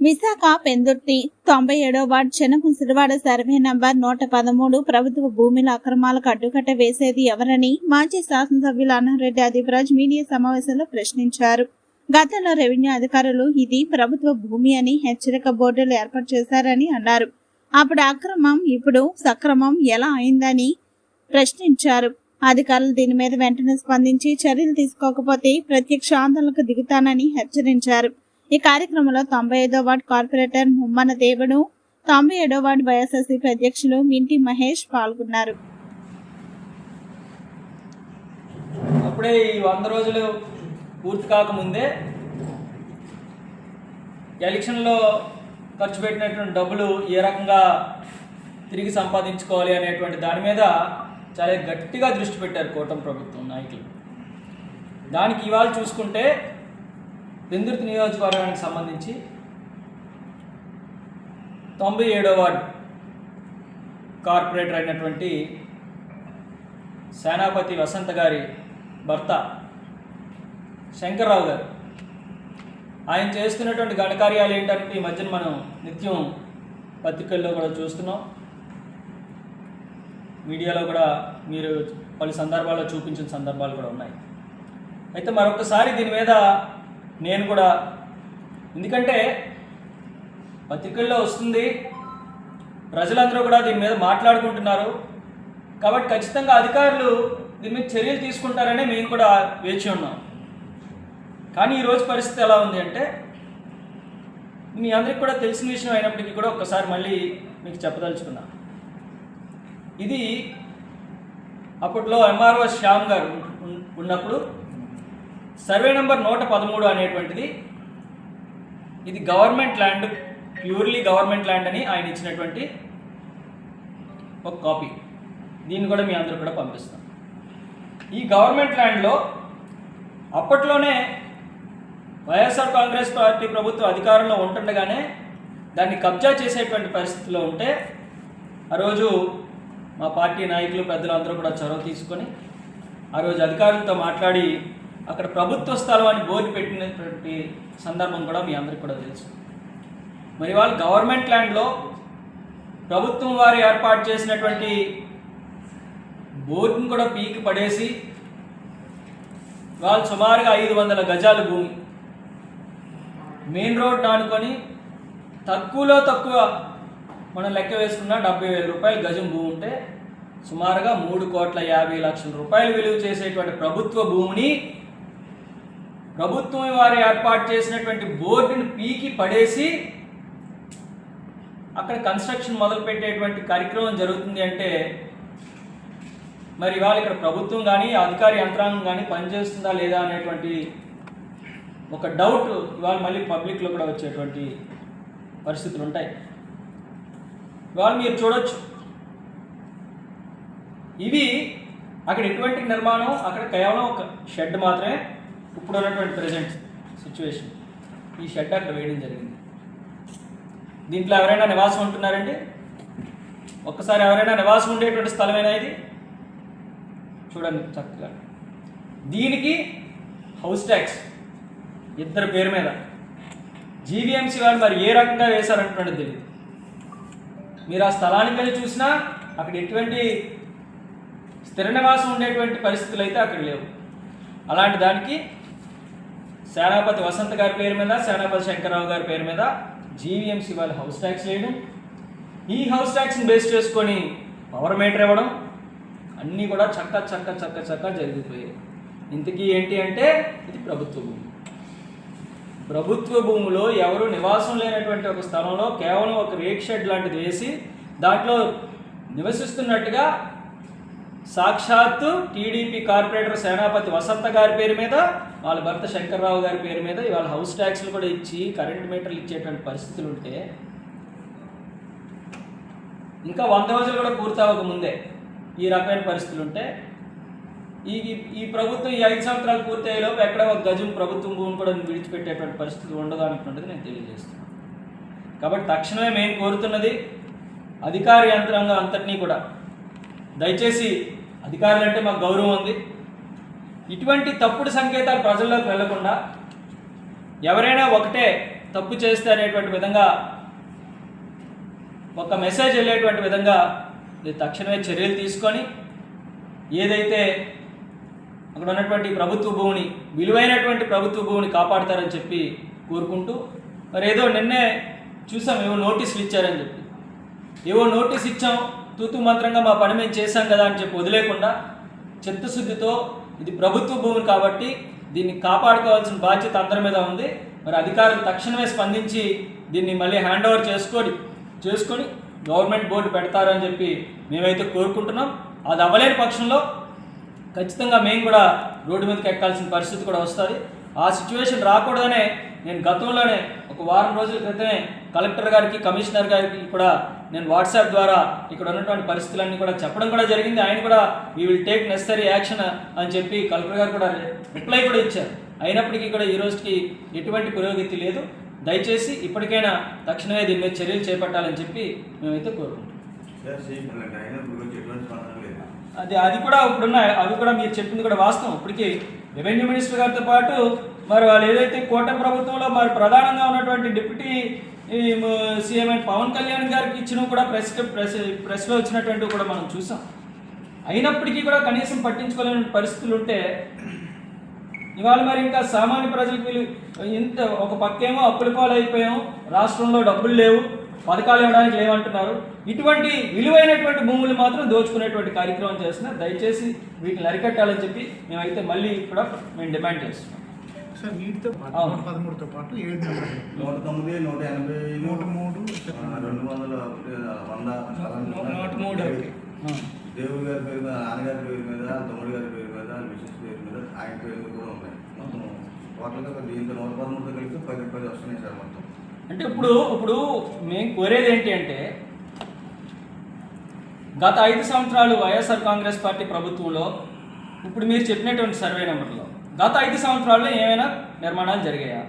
విశాఖ పెందుర్తి తొంభై ఏడో ward చెన్నముసిరివాడ survey number నూట పదమూడు ప్రభుత్వ భూముల అక్రమాలకు అడ్డుకట్ట వేసేది ఎవరని మాజీ శాసనసభ్యులు అన్నారెడ్డి అదివరాజ్ మీడియా సమావేశంలో ప్రశ్నించారు. గతంలో రెవెన్యూ అధికారులు ఇది ప్రభుత్వ భూమి అని హెచ్చరిక బోర్డులు ఏర్పాటు చేశారని అన్నారు. అప్పుడు అక్రమం ఇప్పుడు సక్రమం ఎలా అయిందని ప్రశ్నించారు. అధికారులు దీని మీద వెంటనే స్పందించి చర్యలు తీసుకోకపోతే ప్రత్యక్ష ఆందోళనకు దిగుతానని హెచ్చరించారు. ఈ కార్యక్రమంలో తొంభై ఐదో వార్డు కార్పొరేటర్ ముమ్మన దేవుడు తొంభై ఏడో వార్డు వైఎస్ఆర్సీపీ అధ్యక్షులు మింటి మహేష్ పాల్గొన్నారు. అప్పుడే ఈ వంద రోజులు పూర్తి కాకముందే ఎలక్షన్లో ఖర్చు పెట్టినటువంటి డబ్బులు ఏ రకంగా తిరిగి సంపాదించుకోవాలి అనేటువంటి దాని మీద చాలా గట్టిగా దృష్టి పెట్టారు కూటమి ప్రభుత్వం నాయకులు. దానికి ఇవాళ చూసుకుంటే పెందుర్తి నియోజకవర్గానికి సంబంధించి తొంభై ఏడో వార్డు కార్పొరేటర్ అయినటువంటి సేనాపతి వసంత గారి భర్త శంకర్రావు గారు. ఆయన చేస్తున్నటువంటి ఘనకార్యాలు ఏంటంటే ఈ మధ్యన మనం నిత్యం పత్రికల్లో కూడా చూస్తున్నాం. మీడియాలో కూడా మీరు పలు సందర్భాల్లో చూపించిన సందర్భాలు కూడా ఉన్నాయి. అయితే మరొకసారి దీని మీద నేను కూడా. ఎందుకంటే పత్రికల్లో వస్తుంది ప్రజలందరూ కూడా దీని మీద మాట్లాడుకుంటున్నారు. కాబట్టి ఖచ్చితంగా అధికారులు దీని మీద చర్యలు తీసుకుంటారనే మేము కూడా వేచి ఉన్నాం. కానీ ఈరోజు పరిస్థితి ఎలా ఉంది అంటే మీ అందరికి కూడా తెలిసిన విషయం అయినప్పటికీ కూడా ఒక్కసారి మళ్ళీ మీకు చెప్పదలుచుకున్నా. ఇది అప్పట్లో ఎంఆర్ఓ శ్యామ్ గారు ఉన్నప్పుడు సర్వే నెంబర్ నూట పదమూడు అనేటువంటిది ఇది government land purely government land అని ఆయన ఇచ్చినటువంటి ఒక కాపీ. దీన్ని కూడా మీ అందరూ కూడా పంపిస్తాం. ఈ గవర్నమెంట్ ల్యాండ్లో అప్పట్లోనే వైఎస్ఆర్ కాంగ్రెస్ పార్టీ ప్రభుత్వం అధికారంలో ఉంటుండగానే దాన్ని కబ్జా చేసేటువంటి పరిస్థితిలో ఉంటే ఆ రోజు మా పార్టీ నాయకులు పెద్దలు అందరూ కూడా చొరవ తీసుకొని ఆ రోజు అధికారులతో మాట్లాడి అక్కడ ప్రభుత్వ స్థలం అని బోర్డు పెట్టినటువంటి సందర్భం కూడా మీ అందరికీ కూడా తెలుసు. మరి వాళ్ళు గవర్నమెంట్ ల్యాండ్లో ప్రభుత్వం వారు ఏర్పాటు చేసినటువంటి బోర్డును కూడా పీకి పడేసి వాళ్ళు సుమారుగా ఐదు వందల గజాల భూమి మెయిన్ రోడ్ ఆనుకొని తక్కువలో తక్కువ మనం లెక్క వేసుకున్న డెబ్బై వేల రూపాయలు గజం భూమి ఉంటే సుమారుగా మూడు కోట్ల యాభై లక్షల రూపాయలు విలువ చేసేటువంటి ప్రభుత్వ భూమిని ప్రభుత్వం వారు ఏర్పాటు చేసినటువంటి బోర్డుని పీకి పడేసి అక్కడ కన్స్ట్రక్షన్ మొదలుపెట్టేటువంటి కార్యక్రమం జరుగుతుంది అంటే మరి ఇవాళ ఇక్కడ ప్రభుత్వం కానీ అధికారి యంత్రాంగం కానీ పనిచేస్తుందా లేదా అనేటువంటి ఒక డౌట్ ఇవాళ మళ్ళీ పబ్లిక్లో కూడా వచ్చేటువంటి పరిస్థితులు ఉంటాయి. ఇవాళ మీరు చూడొచ్చు. ఇవి అక్కడ ఎటువంటి నిర్మాణం అక్కడ కేవలం ఒక షెడ్ మాత్రమే ఇప్పుడు ఉన్నటువంటి ప్రజెంట్ సిచ్యువేషన్ ఈ షెడ్ అక్కడ వేయడం జరిగింది. దీంట్లో ఎవరైనా నివాసం ఉంటున్నారండి? ఒక్కసారి ఎవరైనా నివాసం ఉండేటువంటి స్థలమేనా ఇది? చూడండి చక్కగా. దీనికి హౌస్ ట్యాక్స్ ఇద్దరు పేరు మీద. జీవీఎంసీ వాళ్ళు మరి ఏ రకంగా వేశారంటున్నది తెలియదు మీరు ఆ స్థలానికి వెళ్ళి చూసినా అక్కడ ఎటువంటి స్థిర నివాసం ఉండేటువంటి పరిస్థితులు అయితే అక్కడ లేవు. అలాంటి దానికి సేనాపతి వసంత్ గారి పేరు మీద సేనాపతి శంకర్రావు గారి పేరు మీద జీవీఎంసీ వాళ్ళు హౌస్ ట్యాక్స్ వేయడం. ఈ హౌస్ ట్యాక్స్ని బేస్ చేసుకొని పవర్ మీటర్ ఇవ్వడం. అన్నీ కూడా చక్క చక్క చక్క చక్క జరిగిపోయాయి. ఇంతకీ ఏంటి అంటే ఇది ప్రభుత్వ భూమి. ప్రభుత్వ భూమిలో ఎవరు నివాసం లేనటువంటి ఒక స్థలంలో కేవలం ఒక రేక్ షెడ్ లాంటిది వేసి దాంట్లో నివసిస్తున్నట్టుగా సాక్షాత్తు టీడీపీ కార్పొరేటర్ సేనాపతి వసంత గారి పేరు మీద వాళ్ళ భర్త శంకర్రావు గారి పేరు మీద ఇవాళ హౌస్ ట్యాక్స్లు కూడా ఇచ్చి కరెంట్ మీటర్లు ఇచ్చేటువంటి పరిస్థితులు ఉంటే ఇంకా వంద రోజులు కూడా పూర్తి ముందే ఈ రకమైన పరిస్థితులు ఉంటే ఈ ఈ- ప్రభుత్వం ఈ ఐదు సంవత్సరాలు పూర్తయ్యేలోపు ఎక్కడ ఒక గజం ప్రభుత్వం భూమి కూడా విడిచిపెట్టేటువంటి పరిస్థితి ఉండదు అనుకున్నది నేను తెలియజేస్తున్నాను. కాబట్టి తక్షణమే మేము కోరుతున్నది అధికార యంత్రాంగం అంతటినీ కూడా దయచేసి అధికారులు అంటే మాకు గౌరవం ఉంది. ఇటువంటి తప్పుడు సంకేతాలు ప్రజల్లోకి వెళ్ళకుండా ఎవరైనా ఒకటే తప్పు చేస్తే అనేటువంటి విధంగా ఒక మెసేజ్ వెళ్ళేటువంటి విధంగా తక్షణమే చర్యలు తీసుకొని ఏదైతే అక్కడ ఉన్నటువంటి ప్రభుత్వ భూమిని విలువైనటువంటి ప్రభుత్వ భూమిని కాపాడతారని చెప్పి కోరుకుంటూ మరి ఏదో నిన్నే చూసాం ఏవో నోటీసులు ఇచ్చారని చెప్పి. ఏవో నోటీస్ ఇచ్చాం తూతు మంత్రంగా మా పని మేము చేశాం కదా అని చెప్పి వదిలేకుండా చిత్తశుద్ధితో ఇది ప్రభుత్వ భూమి కాబట్టి దీన్ని కాపాడుకోవాల్సిన బాధ్యత అందరి మీద ఉంది. మరి అధికారులు తక్షణమే స్పందించి దీన్ని మళ్ళీ హ్యాండ్ ఓవర్ చేసుకొని చేసుకొని గవర్నమెంట్ బోర్డు పెడతారు అని చెప్పి మేమైతే కోరుకుంటున్నాం. అది అవ్వలేని పక్షంలో ఖచ్చితంగా మేము కూడా రోడ్డు మీదకి ఎక్కాల్సిన పరిస్థితి కూడా వస్తుంది. ఆ సిచ్యువేషన్ రాకూడదనే నేను గతంలోనే ఒక వారం రోజుల క్రితమే కలెక్టర్ గారికి కమిషనర్ గారికి కూడా నేను వాట్సాప్ ద్వారా ఇక్కడ ఉన్నటువంటి పరిస్థితులన్నీ కూడా చెప్పడం కూడా జరిగింది. ఆయన కూడా we will take necessary action అని చెప్పి కలెక్టర్ గారు కూడా రిప్లై కూడా ఇచ్చారు. అయినప్పటికీ కూడా ఈ రోజుకి ఎటువంటి పురోగతి లేదు. దయచేసి ఇప్పటికైనా తక్షణమే దీని మీద చర్యలు చేపట్టాలని చెప్పి మేమైతే కోరుకుంటున్నాం. అది అది కూడా ఇప్పుడున్న అవి కూడా మీరు చెప్పింది కూడా వాస్తవం. ఇప్పటికి రెవెన్యూ మినిస్టర్ గారితో పాటు మరి వాళ్ళు ఏదైతే కూటమి ప్రభుత్వంలో మరి ప్రధానంగా ఉన్నటువంటి డిప్యూటీ సీఎం పవన్ కళ్యాణ్ గారికి ఇచ్చిన కూడా ప్రెస్ ప్రెస్ ప్రెస్లో వచ్చినటువంటి కూడా మనం చూసాం. అయినప్పటికీ కూడా కనీసం పట్టించుకోలేని పరిస్థితులు ఉంటే ఇవాళ మరి ఇంకా సామాన్య ప్రజలకు వీళ్ళు ఇంత ఒక పక్కేమో అప్పుల పాలైపోయాం రాష్ట్రంలో డబ్బులు లేవు పథకాలు ఇవ్వడానికి లేవంటున్నారు. ఇటువంటి విలువైనటువంటి భూములు మాత్రం దోచుకునేటువంటి కార్యక్రమం చేస్తున్నారు. దయచేసి వీటిని అరికట్టాలని చెప్పి మేమైతే మళ్ళీ కూడా మేము డిమాండ్ చేస్తున్నాం. సార్ వీటితో పదమూడుతో పాటు ఏడు నూట తొమ్మిది నూట ఎనభై నూట మూడు రెండు వందల వంద నూట మూడు. దేవుడి గారి పేరు మీద నాన్నగారి పేరు మీద తమ్ముడి గారి పేరు మీద మిసెస్ పేరు మీద ఆయన పేరు కూడా ఉన్నాయి. మొత్తం టోటల్గా దీంతో నూట పదమూడుతో కలిపి పది పది వస్తున్నాయి సార్ మొత్తం. అంటే ఇప్పుడు ఇప్పుడు మేము కోరేది ఏంటి అంటే గత ఐదు సంవత్సరాలు వైఎస్ఆర్ కాంగ్రెస్ పార్టీ ప్రభుత్వంలో ఇప్పుడు మీరు చెప్పినటువంటి సర్వే నెంబర్లో గత ఐదు సంవత్సరాల్లో ఏమైనా నిర్మాణాలు జరిగాయా?